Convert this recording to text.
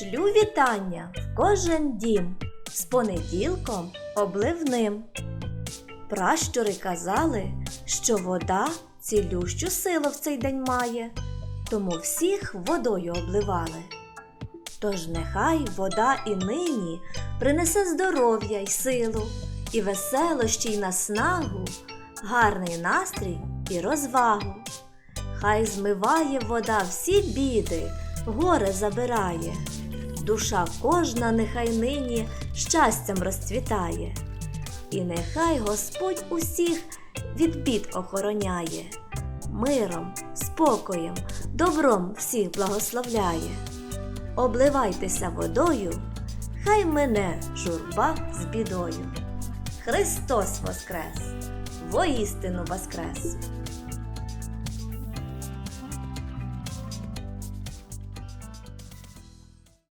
Шлю вітання в кожен дім з понеділком обливним. Пращури казали, що вода цілющу силу в цей день має, тому всіх водою обливали. Тож нехай вода і нині принесе здоров'я й силу, і веселощі й наснагу, гарний настрій і розвагу. Хай змиває вода всі біди, горе забирає. Душа кожна нехай нині щастям розцвітає. І нехай Господь усіх від бід охороняє, миром, спокоєм, добром всіх благословляє. Обливайтеся водою, хай мене журба з бідою. Христос Воскрес! Воістину Воскрес!